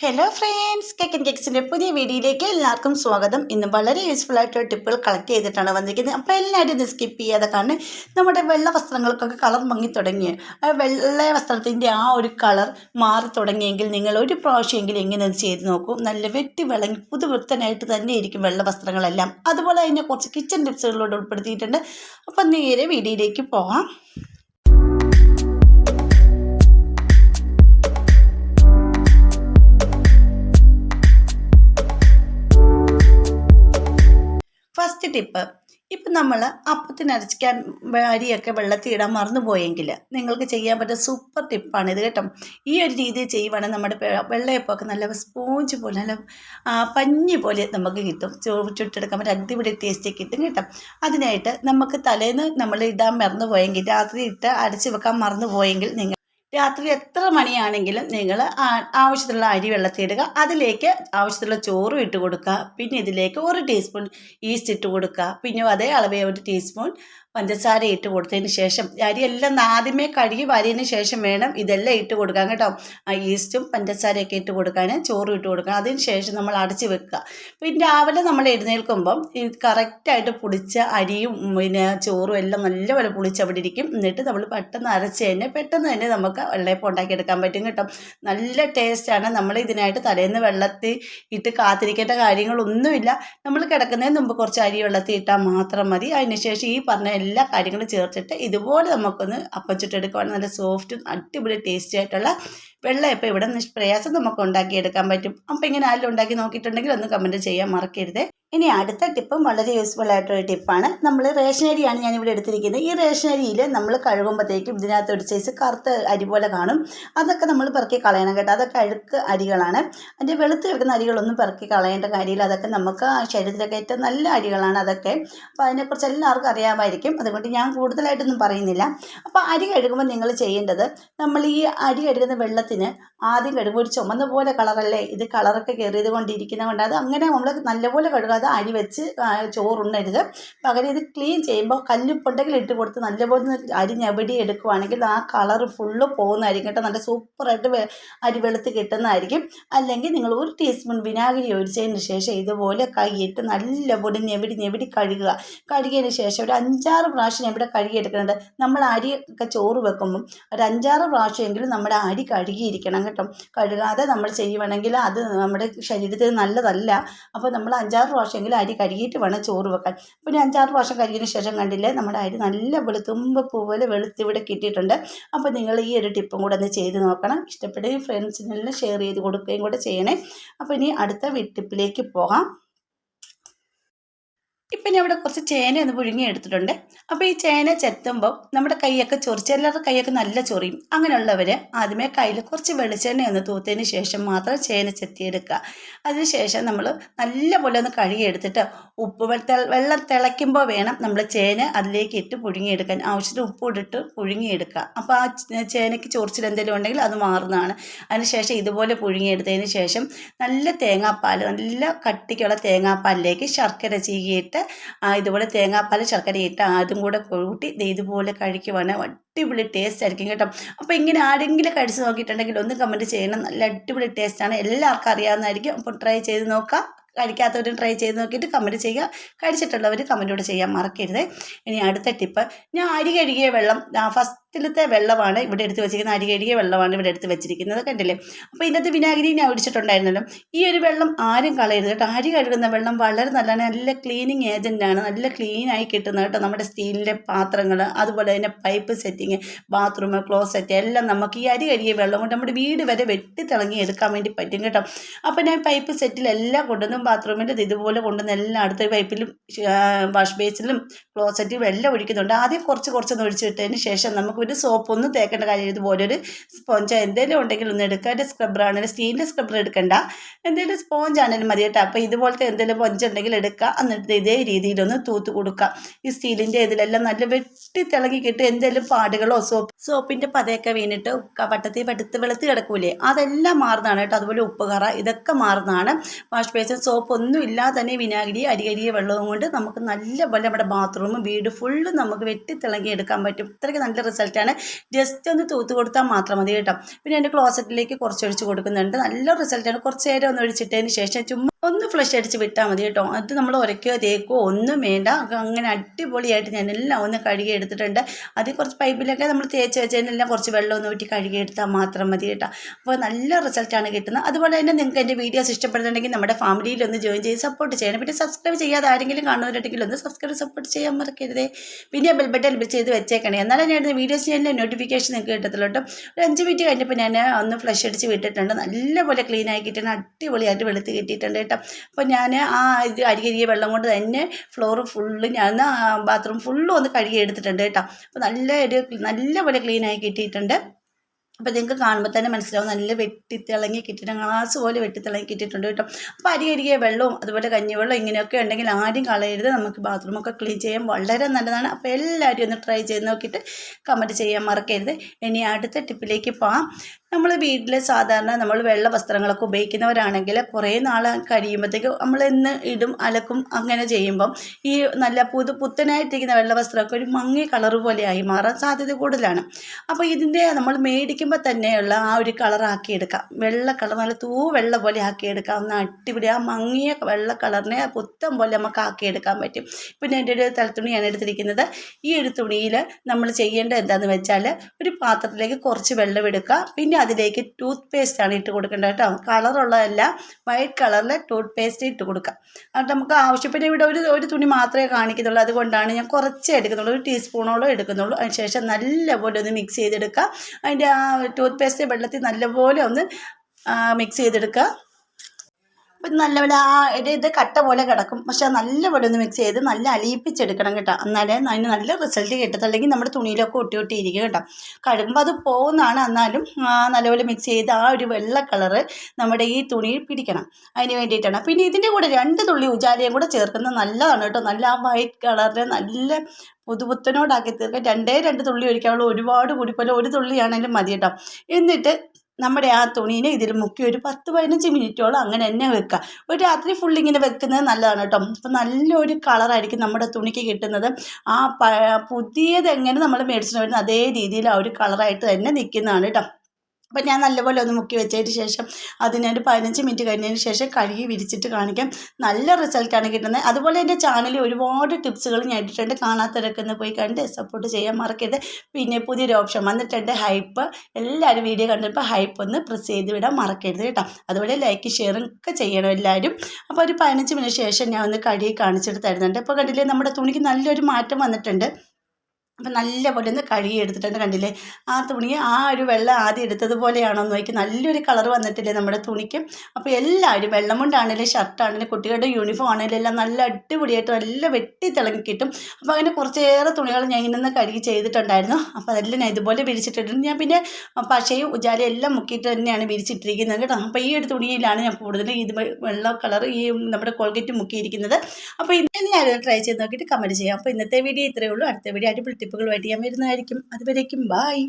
Hello friends കെക്കൻ കേക്സിന്റെ പുതിയ വീഡിയോയിലേക്ക് എല്ലാവർക്കും സ്വാഗതം. ഇന്ന് വളരെ യൂസ്ഫുൾ ആയിട്ടുള്ള ടിപ്പുകൾ കളക്ട് ചെയ്തിട്ടാണ് വന്നിരിക്കുന്നത്. അപ്പോൾ എല്ലാവരും ഇത് സ്കിപ്പ് ചെയ്യാതെ കാരണം നമ്മുടെ വെള്ള വസ്ത്രങ്ങൾക്കൊക്കെ കളർ മങ്ങി തുടങ്ങി ആ വെള്ള വസ്ത്രത്തിന്റെ ആ ഒരു കളർ മാറി തുടങ്ങിയെങ്കിൽ നിങ്ങൾ ഒരു പ്രാവശ്യമെങ്കിലും ഇങ്ങനെ ഒന്ന് ചെയ്ത് നോക്കൂ. നല്ല വെട്ടി വിളങ്ങി പുതുവൃത്തനായിട്ട് തന്നെ ഇരിക്കും വെള്ള വസ്ത്രങ്ങളെല്ലാം. അതുപോലെ അതിനെ കുറച്ച് കിച്ചൺ ടിപ്സുകളിലൂടെ ഉൾപ്പെടുത്തിയിട്ടുണ്ട്. അപ്പം നേരെ വീഡിയോയിലേക്ക് പോകാം ഫസ്റ്റ് ടിപ്പ് ഇപ്പം നമ്മൾ അപ്പത്തിനരച്ചിക്കാൻ അരിയൊക്കെ വെള്ളത്തിൽ ഇടാൻ മറന്നു പോയെങ്കിൽ നിങ്ങൾക്ക് ചെയ്യാൻ പറ്റുന്ന സൂപ്പർ ടിപ്പാണ് ഇത് കേട്ടോ. ഈ ഒരു രീതിയിൽ ചെയ്യുവാണെങ്കിൽ നമ്മുടെ വെള്ളയപ്പമൊക്കെ നല്ല സ്പോഞ്ച് പോലെ നല്ല പഞ്ഞി പോലെ നമുക്ക് കിട്ടും. ചുട്ടെടുക്കാൻ പറ്റും അടിപൊളി ടേസ്റ്റ് കിട്ടും കേട്ടോ. അതിനായിട്ട് നമുക്ക് തലേന്ന് നമ്മൾ ഇടാൻ മറന്നുപോയെങ്കിൽ രാത്രി ഇട്ട് അരച്ച് വെക്കാൻ മറന്നുപോയെങ്കിൽ നിങ്ങൾ രാത്രി എത്ര മണിയാണെങ്കിലും നിങ്ങൾ ആവശ്യത്തിലുള്ള അരി വെള്ളത്തിൽ ഇടുക. അതിലേക്ക് ആവശ്യത്തിലുള്ള ചോറും ഇട്ട് കൊടുക്കുക. പിന്നെ ഇതിലേക്ക് ഒരു ടീസ്പൂൺ ഈസ്റ്റ് ഇട്ട് കൊടുക്കുക. പിന്നെ അതേ അളവേ ഒരു ടീസ്പൂൺ പഞ്ചസാര ഇട്ട് കൊടുത്തതിന് ശേഷം അരിയെല്ലാം ആദ്യമേ കഴുകി വാരിയതിന് ശേഷം വേണം ഇതെല്ലാം ഇട്ട് കൊടുക്കാൻ കേട്ടോ. ആ ഈസ്റ്റും പഞ്ചസാരയൊക്കെ ഇട്ട് കൊടുക്കാൻ ചോറും ഇട്ട് കൊടുക്കാൻ. അതിന് ശേഷം നമ്മൾ അടച്ച് വെക്കുക. പിന്നെ രാവിലെ നമ്മൾ എഴുന്നേൽക്കുമ്പം ഈ കറക്റ്റായിട്ട് പുളിച്ച അരിയും പിന്നെ ചോറും എല്ലാം നല്ലപോലെ പുളിച്ച് അവിടെ ഇരിക്കും. എന്നിട്ട് നമ്മൾ പെട്ടെന്ന് അരച്ച് തന്നെ പെട്ടെന്ന് തന്നെ നമുക്ക് വെള്ളയപ്പം ഉണ്ടാക്കിയെടുക്കാൻ പറ്റും കേട്ടോ. നല്ല ടേസ്റ്റാണ് നമ്മൾ ഇതിനായിട്ട് തലേന്ന് വെള്ളത്തിൽ ഇട്ട് കാത്തിരിക്കേണ്ട കാര്യങ്ങളൊന്നുമില്ല. നമ്മൾ കിടക്കുന്നതിന് മുമ്പ് കുറച്ച് അരി വെള്ളത്തിൽ ഇട്ടാൽ മാത്രം മതി. അതിനുശേഷം ഈ പറഞ്ഞ എല്ലാ കാര്യങ്ങളും ചേർത്തിട്ട് ഇതുപോലെ നമുക്കൊന്ന് അപ്പം ചുട്ടെടുക്കുവാണെങ്കിൽ നല്ല സോഫ്റ്റും അടിപൊളി ടേസ്റ്റി ആയിട്ടുള്ള വെള്ളയപ്പം ഇവിടെ നിഷ്പ്രയാസം നമുക്ക് ഉണ്ടാക്കിയെടുക്കാൻ പറ്റും. അപ്പം ഇങ്ങനെ ആരെങ്കിലും ഉണ്ടാക്കി നോക്കിയിട്ടുണ്ടെങ്കിൽ ഒന്ന് കമന്റ് ചെയ്യാൻ മറക്കരുത്. ഇനി അടുത്ത ടിപ്പും വളരെ യൂസ്ഫുൾ ആയിട്ടൊരു ടിപ്പാണ് നമ്മൾ റേഷൻ അരിയാണ് ഞാനിവിടെ എടുത്തിരിക്കുന്നത്. ഈ റേഷൻ അരിയിൽ നമ്മൾ കഴുകുമ്പോഴത്തേക്കും ഇതിനകത്ത് ഒരു സൈസ് കറുത്ത അരി പോലെ കാണും. അതൊക്കെ നമ്മൾ പെറുക്കി കളയണം കേട്ടോ. അതൊക്കെ അഴുക്ക് അരികളാണ്. അതിന്റെ വെളുത്ത് കിടക്കുന്ന അരികളൊന്നും പെറുക്കി കളയേണ്ട കാര്യമില്ല. അതൊക്കെ നമുക്ക് ശരീരത്തിലൊക്കെ ഏറ്റവും നല്ല അരികളാണ് അതൊക്കെ. അപ്പോൾ അതിനെക്കുറിച്ച് എല്ലാവർക്കും അറിയാമായിരിക്കും. അതുകൊണ്ട് ഞാൻ കൂടുതലായിട്ടൊന്നും പറയുന്നില്ല. അപ്പോൾ അരി കഴുകുമ്പോൾ നിങ്ങൾ ചെയ്യേണ്ടത് നമ്മൾ ഈ അരി കഴുകുന്ന വെള്ളത്തിന് ആദ്യം കഴുകുമ്പോൾ ഒരു ചുമന്ന പോലെ കളറല്ലേ? ഇത് കളറൊക്കെ കയറിയത് കൊണ്ടിരിക്കുന്നത് കൊണ്ട് അത് അങ്ങനെ നമ്മൾ നല്ലപോലെ കഴുകാതെ അരി വെച്ച് ചോറുണ്ണരുത്. പകരം ഇത് ക്ലീൻ ചെയ്യുമ്പോൾ കല്ലുപ്പുണ്ടെങ്കിൽ ഇട്ട് കൊടുത്ത് നല്ലപോലെ അരി ഞവടി എടുക്കുവാണെങ്കിൽ ആ കളർ ഫുള്ള് പോകുന്നതായിരിക്കും കേട്ടോ. നല്ല സൂപ്പറായിട്ട് അരി വെളുത്ത് കിട്ടുന്നതായിരിക്കും. അല്ലെങ്കിൽ നിങ്ങൾ ഒരു ടീസ്പൂൺ വിനാഗിരി ഒഴിച്ചതിന് ശേഷം ഇതുപോലെ കൈയിട്ട് നല്ലപോലെ ഞെവിടി ഞെവിടി കഴുകുക. കഴുകിയതിന് ശേഷം ഒരു അഞ്ചാറ് പ്രാവശ്യം ഞെവിടെ കഴുകിയെടുക്കുന്നുണ്ട്. നമ്മൾ അരി ഒക്കെ ചോറ് വെക്കുമ്പം ഒരു അഞ്ചാറ് പ്രാവശ്യമെങ്കിലും നമ്മുടെ അരി കഴുകിയിരിക്കണം. കേട്ടോ. കഴുകാതെ നമ്മൾ ചെയ്യുവാണെങ്കിൽ അത് നമ്മുടെ ശരീരത്തിന് നല്ലതല്ല. അപ്പോൾ നമ്മൾ അഞ്ചാറ് പ്രാവശ്യമെങ്കിലും അരി കഴുകിയിട്ട് വേണം ചോറ് വെക്കാൻ. അപ്പോൾ ഞാൻ അഞ്ചാറ് പ്രാവശ്യം കഴുകിയതിന് ശേഷം കണ്ടില്ലേ നമ്മുടെ അരി നല്ല വെളുത്തുമ്പ പോലെ വെളുത്തിവിടെ കിട്ടിയിട്ടുണ്ട്. അപ്പോൾ നിങ്ങൾ ഈ ഒരു ടിപ്പും കൂടെ ഒന്ന് ചെയ്ത് നോക്കണം. ഇഷ്ടപ്പെടുകയും ഫ്രണ്ട്സിനെല്ലാം ഷെയർ ചെയ്ത് കൊടുക്കുകയും കൂടെ ചെയ്യണേ. അപ്പോൾ ഇനി അടുത്ത വീട്ടിപ്പിലേക്ക് പോകാം. ഇപ്പം ഞാൻ ഇവിടെ കുറച്ച് ചേന ഒന്ന് പുഴുങ്ങി എടുത്തിട്ടുണ്ട്. അപ്പോൾ ഈ ചേന ചെത്തുമ്പോൾ നമ്മുടെ കൈയൊക്കെ ചൊറിച്ച് എല്ലാവരുടെ കൈയൊക്കെ നല്ല ചൊറിയും. അങ്ങനെയുള്ളവർ ആദ്യമേ കയ്യിൽ കുറച്ച് വെളിച്ചെണ്ണ ഒന്ന് തൂത്തതിന് ശേഷം മാത്രം ചേന ചെത്തിയെടുക്കുക. അതിനുശേഷം നമ്മൾ നല്ലപോലെ ഒന്ന് കഴുകിയെടുത്തിട്ട് ഉപ്പ് വെള്ള തിളയ്ക്കുമ്പോൾ വേണം നമ്മൾ ചേന അതിലേക്ക് ഇട്ട് പുഴുങ്ങിയെടുക്കാൻ. ആവശ്യത്തിന് ഉപ്പ് ഇട്ടിട്ട് പുഴുങ്ങിയെടുക്കുക. അപ്പോൾ ആ ചേനയ്ക്ക് ചൊറിച്ചിൽ എന്തെങ്കിലും ഉണ്ടെങ്കിൽ അത് മാറുന്നതാണ്. അതിനുശേഷം ഇതുപോലെ പുഴുങ്ങിയെടുത്തതിന് ശേഷം നല്ല തേങ്ങാപ്പാൽ നല്ല കട്ടിക്കുള്ള തേങ്ങാപ്പാലിലേക്ക് ശർക്കര ചീകിയിട്ട് ആ, ഇതുപോലെ തേങ്ങാപ്പാൽ ശർക്കര ഇട്ട് അതും കൂടെ കൂട്ടി ഇതുപോലെ കഴിക്കുവാണ്. അടിപൊളി ടേസ്റ്റ് ആയിരിക്കും കേട്ടോ. അപ്പോൾ ഇങ്ങനെ ആരെങ്കിലും കഴിച്ച് നോക്കിയിട്ടുണ്ടെങ്കിൽ ഒന്ന് കമന്റ് ചെയ്യണം. നല്ല അടിപൊളി ടേസ്റ്റാണ് എല്ലാവർക്കും അറിയാവുന്നതായിരിക്കും. അപ്പോൾ ട്രൈ ചെയ്ത് നോക്കാം. കഴിക്കാത്തവരും ട്രൈ ചെയ്ത് നോക്കിയിട്ട് കമന്റ് ചെയ്യുക. കഴിച്ചിട്ടുള്ളവർ കമന്റോട് ചെയ്യാൻ മറക്കരുത്. ഇനി അടുത്ത ടിപ്പ് ഞാൻ അരി കഴുകിയ വെള്ളം ഫസ്റ്റിലത്തെ വെള്ളമാണ് ഇവിടെ എടുത്ത് വെച്ചിരിക്കുന്നത്. അരി കഴുകിയ വെള്ളമാണ് ഇവിടെ എടുത്ത് വെച്ചിരിക്കുന്നത്. കണ്ടില്ലേ? അപ്പോൾ ഇതിനകത്ത് വിനാഗിരി ഞാൻ ഒഴിച്ചിട്ടുണ്ടായിരുന്നല്ലോ. ഈ ഒരു വെള്ളം ആരും കളയരുത് കേട്ടോ. അരി കഴുകുന്ന വെള്ളം വളരെ നല്ലതാണ് നല്ല ക്ലീനിങ് ഏജന്റാണ് നല്ല ക്ലീനായി കിട്ടുന്നത് കേട്ടോ. നമ്മുടെ സ്റ്റീലിന്റെ പാത്രങ്ങൾ അതുപോലെ തന്നെ പൈപ്പ് സെറ്റിങ് ബാത്റൂം ക്ലോസറ്റ് എല്ലാം നമുക്ക് ഈ അരി കഴുകിയ വെള്ളം കൊണ്ട് നമ്മുടെ വീട് വരെ വെട്ടി തിളങ്ങി എടുക്കാൻ വേണ്ടി പറ്റും കേട്ടോ. അപ്പോൾ ഞാൻ പൈപ്പ് സെറ്റിലെല്ലാം കൊണ്ടുവന്നും ബാത്റൂമിന്റെ ഇതുപോലെ കൊണ്ടുവന്ന് എല്ലാം അടുത്ത പൈപ്പിലും വാഷ് ബേസിലും ക്ലോസറ്റിലും എല്ലാം ഒഴിക്കുന്നുണ്ട്. ആദ്യം കുറച്ച് കുറച്ചൊന്ന് ഒഴിച്ചിട്ടതിന് ശേഷം നമുക്ക് ഒരു സോപ്പൊന്നും തേക്കേണ്ട കാര്യം ഇതുപോലെ ഒരു സ്പോഞ്ച് എന്തെങ്കിലും ഉണ്ടെങ്കിൽ ഒന്ന് എടുക്കുക. അതിന്റെ സ്ക്രബ്ബർ ആണെങ്കിലും സ്റ്റീലിന്റെ സ്ക്രബ്ബർ എടുക്കണ്ട. എന്തെങ്കിലും സ്പോഞ്ച് ആണെങ്കിലും മതി കേട്ടോ. അപ്പോൾ ഇതുപോലത്തെ എന്തെങ്കിലും സ്പോഞ്ച് ഉണ്ടെങ്കിൽ എടുക്കുക. എന്നിട്ട് ഇതേ രീതിയിലൊന്ന് തൂത്ത് കൊടുക്കുക. ഈ സ്റ്റീലിന്റെ ഇതിലെല്ലാം നല്ല വെട്ടി തിളങ്ങി കിട്ടും. എന്തെങ്കിലും പാടുകളോ സോപ്പ് സോപ്പിന്റെ പതയൊക്കെ വീണിട്ട് വട്ടത്തിൽ പടുത്ത് വെളുത്ത് കിടക്കൂലേ? അതെല്ലാം മാറുന്നതാണ് കേട്ടോ. അതുപോലെ ഉപ്പ് കറ ഇതൊക്കെ മാറുന്നതാണ്. വാഷ് ബേസിൻ സോപ്പ് സോപ്പ് ഒന്നും ഇല്ലാതെ തന്നെ വിനാഗിരി അരികരിയ വെള്ളവും കൊണ്ട് നമുക്ക് നല്ല പോലെ നമ്മുടെ ബാത്റൂം വീട് ഫുള്ള് നമുക്ക് വെട്ടിത്തിളങ്ങി എടുക്കാൻ പറ്റും. ഇത്രയ്ക്ക് നല്ല റിസൾട്ടാണ് ജസ്റ്റ് ഒന്ന് തൂത്ത് കൊടുത്താൽ മാത്രം മതി കേട്ടോ. പിന്നെ എന്റെ ക്ലോസറ്റിലേക്ക് കുറച്ച് ഒഴിച്ച് കൊടുക്കുന്നുണ്ട്. നല്ല റിസൾട്ടാണ് കുറച്ച് നേരം ഒന്ന് ഒഴിച്ചിട്ടതിന് ശേഷം ചുമ്മാ ഒന്ന് ഫ്ലഷ് അടിച്ച് വിട്ടാൽ മതി കേട്ടോ. അത് നമ്മൾ ഉരയ്ക്കോ തേക്കോ ഒന്നും വേണ്ട. അങ്ങനെ അടിപൊളിയായിട്ട് ഞാൻ എല്ലാം ഒന്ന് കഴുകി എടുത്തിട്ടുണ്ട്. അതിൽ കുറച്ച് പൈപ്പിലൊക്കെ നമ്മൾ തേച്ച് വെച്ചതിനെല്ലാം കുറച്ച് വെള്ളം ഒന്ന് ഊറ്റി കഴുകി എടുത്താൽ മാത്രം മതി കേട്ടോ. അപ്പോൾ നല്ല റിസൾട്ടാണ് കിട്ടുന്നത്. അതുപോലെ തന്നെ നിങ്ങൾക്ക് എന്റെ വീഡിയോസ് ഇഷ്ടപ്പെടുന്നുണ്ടെങ്കിൽ നമ്മുടെ ഫാമിലിയിൽ ഒന്ന് ജോയിൻ ചെയ്ത് സപ്പോർട്ട് ചെയ്യണം. പിന്നെ സബ്സ്ക്രൈബ് ചെയ്യാതെ ആരെങ്കിലും കാണുന്നവരുണ്ടെങ്കിൽ ഒന്ന് സബ്സ്ക്രൈബ് സപ്പോർട്ട് ചെയ്യാൻ മറക്കരുതേ. പിന്നെ ബെൽ ബട്ടൺ ചെയ്ത് വെച്ചേക്കണേ. എന്നാലും ഞാൻ വീഡിയോസ് ചെയ്യുന്ന നോട്ടിഫിക്കേഷൻ നിങ്ങൾക്ക് കിട്ടത്തുള്ളൂ കേട്ടോ. ഒരു അഞ്ച് മിനിറ്റ് കഴിഞ്ഞപ്പോൾ ഞാൻ ഒന്ന് ഫ്ലഷ് അടിച്ച് വിട്ടിട്ടുണ്ട്. നല്ലപോലെ ക്ലീൻ കിട്ടണം. അടിപൊളിയായിട്ട് വെളുത്ത് കിട്ടിയിട്ടുണ്ട് കേട്ടോ. അപ്പോൾ ഞാൻ ആ ഇത് അരികരിയ വെള്ളം കൊണ്ട് തന്നെ ഫ്ലോർ ഫുള്ള് ഞാൻ ബാത്റൂം ഫുള്ളും ഒന്ന് കഴുകി എടുത്തിട്ടുണ്ട് കേട്ടോ. അപ്പോൾ നല്ല ഒരു നല്ലപോലെ ക്ലീനായി കിട്ടിയിട്ടുണ്ട്. അപ്പോൾ നിങ്ങൾക്ക് കാണുമ്പോൾ തന്നെ മനസ്സിലാവും. നല്ല വെട്ടിത്തിളങ്ങി കിട്ടിയിട്ട് ഗ്ലാസ് പോലെ വെട്ടിത്തിളങ്ങി കിട്ടിയിട്ടുണ്ട് കേട്ടോ. അപ്പോൾ അരി അരികെ വെള്ളവും അതുപോലെ കഞ്ഞിവെള്ളം ഇങ്ങനെയൊക്കെ ഉണ്ടെങ്കിൽ ആരും കളയരുത്. നമുക്ക് ബാത്റൂമൊക്കെ ക്ലീൻ ചെയ്യാൻ വളരെ നല്ലതാണ്. അപ്പോൾ എല്ലാവരും ഒന്ന് ട്രൈ ചെയ്ത് നോക്കിയിട്ട് കമന്റ് ചെയ്യാൻ മറക്കരുത്. ഇനി അടുത്ത ടിപ്പിലേക്ക് പോകാം നമ്മൾ വീട്ടിൽ സാധാരണ നമ്മൾ വെള്ള വസ്ത്രങ്ങളൊക്കെ ഉപയോഗിക്കുന്നവരാണെങ്കിൽ കുറേ നാൾ കഴിയുമ്പോഴത്തേക്ക് നമ്മൾ ഇന്ന് ഇടും അലക്കും അങ്ങനെ ചെയ്യുമ്പം ഈ നല്ല പുതു പുത്തനായിട്ടിരിക്കുന്ന വെള്ള വസ്ത്രമൊക്കെ ഒരു മങ്ങിയ കളർ പോലെയായി മാറാൻ സാധ്യത കൂടുതലാണ്. അപ്പോൾ ഇതിന്റെ നമ്മൾ മേടിക്കുമ്പോൾ തന്നെയുള്ള ആ ഒരു കളറാക്കി എടുക്കാം. വെള്ള കളർ നല്ല തൂ വെള്ള പോലെ ആക്കിയെടുക്കാം ഒന്ന് അടിപൊളി ആ മങ്ങിയ വെള്ള കളറിനെ പുത്തം പോലെ നമുക്ക് ആക്കി എടുക്കാൻ പറ്റും. പിന്നെ എന്റെ ഒരു തലത്തുണിയാണ് എടുത്തിരിക്കുന്നത്. ഈ ഒരു തുണിയിൽ നമ്മൾ ചെയ്യേണ്ടത് എന്താണെന്ന് വെച്ചാൽ ഒരു പാത്രത്തിലേക്ക് കുറച്ച് വെള്ളം എടുക്കുക. പിന്നെ അതിലേക്ക് ടൂത്ത് പേസ്റ്റ് ആണ് ഇട്ട് കൊടുക്കേണ്ടത് കേട്ടോ. കളറുള്ളതല്ല വൈറ്റ് കളറിൽ ടൂത്ത് പേസ്റ്റ് ഇട്ട് കൊടുക്കുക. അത് നമുക്ക് ആവശ്യത്തിന് ഇവിടെ ഒരു ഒരു തുണി മാത്രമേ കാണിക്കുന്നുള്ളൂ അതുകൊണ്ടാണ് ഞാൻ കുറച്ച് എടുക്കുന്നുള്ളൂ ഒരു ടീസ്പൂണോളം എടുക്കുന്നുള്ളൂ അതിനുശേഷം നല്ലപോലെ ഒന്ന് മിക്സ് ചെയ്തെടുക്കുക. അതിന്റെ ആ ടൂത്ത് പേസ്റ്റ് വെള്ളത്തിൽ നല്ലപോലെ ഒന്ന് മിക്സ് ചെയ്തെടുക്കുക. അപ്പം നല്ലപോലെ ആ ഒരു ഇത് കട്ട പോലെ കിടക്കും. പക്ഷെ അത് നല്ലപോലെ ഒന്ന് മിക്സ് ചെയ്ത് നല്ല അലിയിപ്പിച്ചെടുക്കണം കേട്ടോ. എന്നാലേ അതിന് നല്ല റിസൾട്ട് കിട്ടത്തുള്ളൂ. നമ്മുടെ തുണിയിലൊക്കെ ഒട്ടി ഒട്ടി ഇരിക്കും കേട്ടോ. കഴുകുമ്പോൾ അത് പോകുന്നതാണ്. എന്നാലും നല്ലപോലെ മിക്സ് ചെയ്ത് ആ ഒരു വെള്ള കളറ് നമ്മുടെ ഈ തുണിയിൽ പിടിക്കണം. അതിന് വേണ്ടിയിട്ടാണ്. പിന്നെ ഇതിന്റെ കൂടെ രണ്ട് തുള്ളി ഉജാലയും കൂടെ ചേർക്കുന്നത് നല്ലതാണ് കേട്ടോ. നല്ല ആ വൈറ്റ് കളറിൽ നല്ല പുതുപുത്തനോടാക്കി തീർക്കാം രണ്ടേ രണ്ട് തുള്ളി ഒഴിക്കാനുള്ള ഒരുപാട് കൂടിപ്പോലെ ഒരു തുള്ളിയാണെങ്കിലും മതി കേട്ടോ. എന്നിട്ട് നമ്മുടെ ആ തുണീനെ ഇതിൽ മുക്കി ഒരു പത്ത് പതിനഞ്ച് മിനിറ്റോളം അങ്ങനെ തന്നെ വെക്കുക. ഒരു രാത്രി ഫുൾ ഇങ്ങനെ വെക്കുന്നത് നല്ലതാണ് കേട്ടോ. അപ്പം നല്ലൊരു കളറായിരിക്കും നമ്മുടെ തുണിക്ക് കിട്ടുന്നത്. ആ പുതിയത് എങ്ങനെ നമ്മൾ മേടിച്ചിട്ട് വരുന്നത് അതേ രീതിയിൽ ആ ഒരു കളറായിട്ട് തന്നെ നിൽക്കുന്നതാണ് കേട്ടോ. അപ്പം ഞാൻ നല്ലപോലെ ഒന്ന് മുക്കി വെച്ചതിന് ശേഷം അതിനൊരു പതിനഞ്ച് മിനിറ്റ് കഴിഞ്ഞതിന് ശേഷം കഴുകി വിരിച്ചിട്ട് കാണിക്കാം. നല്ല റിസൾട്ടാണ് കിട്ടുന്നത്. അതുപോലെ എന്റെ ചാനലിൽ ഒരുപാട് ടിപ്സുകൾ ഞാൻ ഇട്ടിട്ടുണ്ട്. കാണാത്തവരൊക്കെ പോയി കണ്ട് സപ്പോർട്ട് ചെയ്യാൻ മറക്കരുത്. പിന്നെ പുതിയൊരു ഓപ്ഷൻ വന്നിട്ടുണ്ട്. ഹൈപ്പ് എല്ലാവരും വീഡിയോ കണ്ടപ്പോൾ ഹൈപ്പ് ഒന്ന് പ്രസ് ചെയ്ത് വിടാൻ മറക്കരുത് കേട്ടോ. അതുപോലെ ലൈക്ക് ഷെയറും ഒക്കെ ചെയ്യണം എല്ലാവരും അപ്പോൾ ഒരു പതിനഞ്ച് മിനിറ്റ് ശേഷം ഞാൻ ഒന്ന് കഴുകി കാണിച്ചിട്ട് തരുന്നുണ്ട്. ഇപ്പോൾ കണ്ടില്ലേ നമ്മുടെ തുണിക്ക് നല്ലൊരു മാറ്റം വന്നിട്ടുണ്ട്. അപ്പം നല്ലപോലെ ഒന്ന് കഴുകി എടുത്തിട്ടുണ്ട് കണ്ടില്ലേ? ആ തുണി ആ ഒരു വെള്ളം ആദ്യം എടുത്തതുപോലെയാണോ എന്ന് നോക്കി. നല്ലൊരു കളർ വന്നിട്ടില്ലേ നമ്മുടെ തുണിക്ക്. അപ്പോൾ എല്ലാവരും വെള്ളം കൊണ്ടാണെങ്കിലും ഷർട്ടാണെങ്കിലും കുട്ടികളുടെ യൂണിഫോം ആണെങ്കിലും എല്ലാം നല്ല അടിപൊളിയായിട്ട് നല്ല വെട്ടി തിളങ്ങി കിട്ടും അപ്പോൾ അങ്ങനെ കുറച്ചേറെ തുണികൾ ഞാൻ ഇങ്ങനെ കഴുകി ചെയ്തിട്ടുണ്ടായിരുന്നു. അപ്പോൾ അതെല്ലാം ഞാൻ ഇതുപോലെ വിരിച്ചിട്ടിട്ടുണ്ട്. ഞാൻ പിന്നെ പശയും ഉജാലയും എല്ലാം മുക്കിയിട്ട് തന്നെയാണ് വിരിച്ചിട്ടിരിക്കുന്നത് കേട്ടോ. അപ്പോൾ ഈ ഒരു തുണിയിലാണ് ഞാൻ കൂടുതലും ഇത് വെള്ള കളർ ഈ നമ്മുടെ കോൾഗേറ്റ് മുക്കിയിരിക്കുന്നത്. അപ്പോൾ ഇന്ന് ഞാൻ ട്രൈ ചെയ്ത് നോക്കിയിട്ട് കമന്റ് ചെയ്യാം. അപ്പോൾ ഇന്നത്തെ വീഡിയോ ഇത്രയേ ഉള്ളൂ. അടുത്ത വീഡിയോ അടിപൊളി ടിപ്പുകളുമായിട്ട് ഞാൻ വരുന്നതായിരിക്കും. അതുവരേക്കും ബായ്